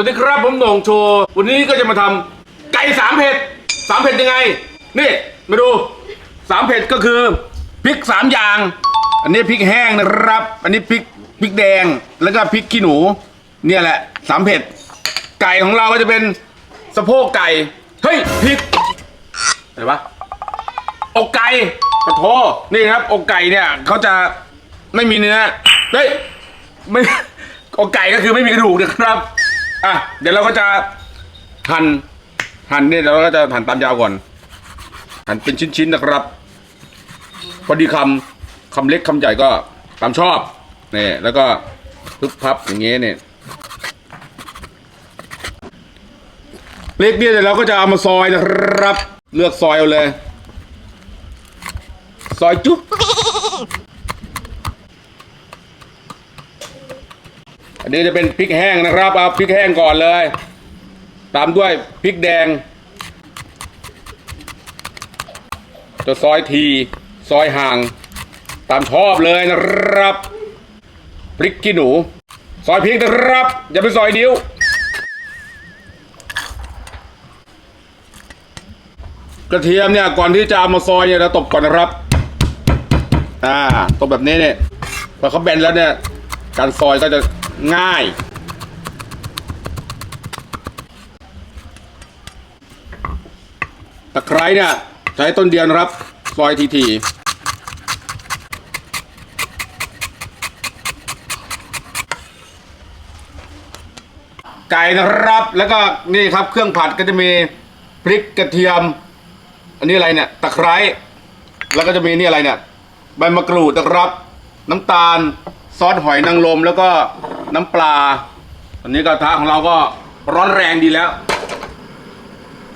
วัสดีครับผมโหน่งโชว์วันนี้ก็จะมาทำไก่สามเผ็ดสามเผ็ดยังไง นี่มาดูสามเผ็ดก็คือพริกสามอย่าง อันนี้พริกแห้งนะครับ อันนี้พริกพริกแดงแล้วก็พริกขี้หนู เนี่ยแหละสามเผ็ดไก่ของเราก็จะเป็นสะโพกไก่เฮ้ยผิดอะไรวะอกไก่ปะโทนี่ครับอกไก่เนี่ยเขาจะไม่มีเนื้อเฮ้ยไม่อกไก่ก็คือไม่มีกระดูกนะครับ อะเดี๋ยวเราก็จะหั่นหั่นเนี่ยเราก็จะหั่นตามยาวก่อน หั่นเป็นชิ้นๆนะครับ พอดีคำคำเล็กคำใหญ่ก็ตามชอบเนี่แล้วก็พึบพับอย่างเงี้ยเนี่ยเล็กเนี่ยเดี๋ยวเราก็จะเอามาซอยนะครับ เลือกซอยเอาเลย ซอยจุ๊บ อันนี้จะเป็นพริกแห้งนะครับเอาพริกแห้งก่อนเลย ตามด้วยพริกแดงจะซอยทีซอยห่าง ตามชอบเลยนะครับพริกขี้หนู ซอยพริกนะครับ อย่าไปซอยนิ้วกระเทียมเนี่ยก่อนที่จะเอามาซอยเนี่ยเราตบก่อนนะครับ อ่าตบแบบนี้เนี่ยพอเขาแบนแล้วเนี่ย การซอยก็จะ ง่าย ตะไคร้เนี่ยใช้ต้นเดียวนะครับซอยทีๆไก่นะครับแล้วก็นี่ครับเครื่องผัดก็จะมีพริกกระเทียม อันนี้อะไรเนี่ยตะไคร้แล้วก็จะมีนี่อะไรเนี่ยใบมะกรูดนะครับ น้ำตาลซอสหอยนางรมแล้วก็ น้ำปลา ตอนนี้กระทะของเราก็ร้อนแรงดีแล้ว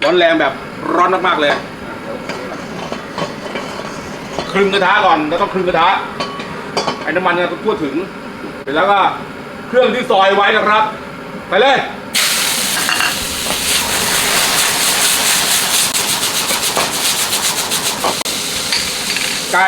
ร้อนแรงแบบร้อนมากๆเลย คลึงกระทะก่อนแล้วต้องคลึงกระทะไอ้น้ำมันเนี่ยต้องทั่วถึง เสร็จแล้วก็เครื่องที่ซอยไว้นะครับ ไปเลยไก่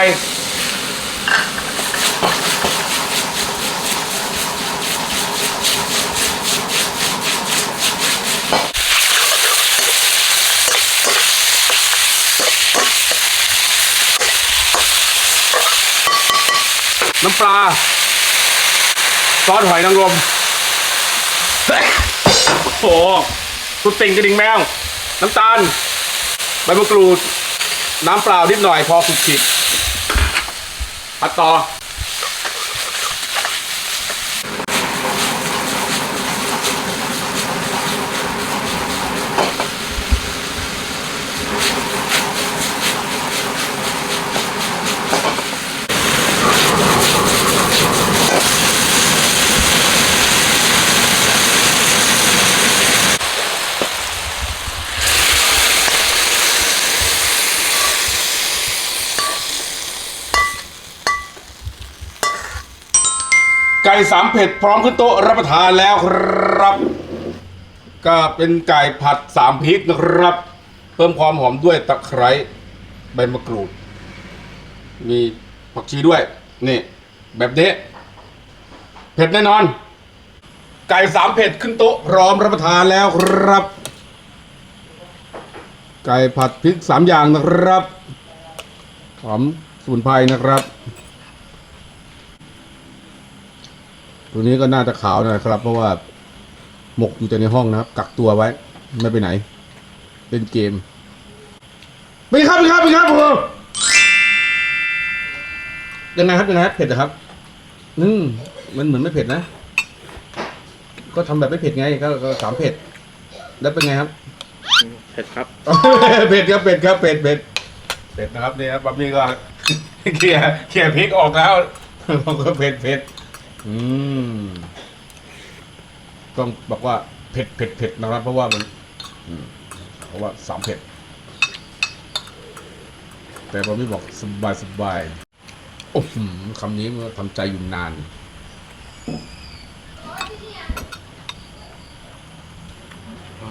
ำปลาซอสหอยนางรมโอ้โหสุดติ่งกระดิ่งแมว น้ำตาล ใบมะกรูด น้ำเปล่านิดหน่อยพอสุกขิดผัดต่อ ไก่สามเผ็ดพร้อมขึ้นโต๊ะรับประทานแล้วครับ ก็เป็นไก่ผัดสามพริกนะครับ เพิ่มความหอมด้วยตะไคร้ใบมะกรูด มีผักชีด้วย นี่ แบบนี้ เผ็ดแน่นอน ไก่สามเผ็ดขึ้นโต๊ะพร้อมรับประทานแล้วครับ ไก่ผัดพริกสามอย่างนะครับหอมสมุนไพรนะครับ ตัวนี้ก็น่าจะขาวหนะครับ เพราะว่าหมกอยู่แต่ในห้องนะครับ กักตัวไว้ ไม่ไปไหน เล่นเกมไปครับไปครับไปครับผมยังไงครับยังไงครับเผ็ดเหรอครับอืมมันเหมือนไม่เผ็ดนะ ก็ทำแบบไม่เผ็ดไงก็ก็สามเผ็ด แล้วเป็นไงครับ เผ็ดครับ เผ็ดครับเผ็ดครับเผ็ดเผ็ดเผ็ดนะครับนี่ครับบะหมี่ก็เคลียร์เคลียร์พริกออกแล้วผมก็เผ็ดเผ็ด อืมต้องบอกว่าเผ็ดเผ็ดเผ็ดนะครับ เพราะว่ามันเพราะว่าสามเผ็ด แต่บอมบี้บอกสบายสบายโอ้โหคำนี้มันทำใจอยู่นานอ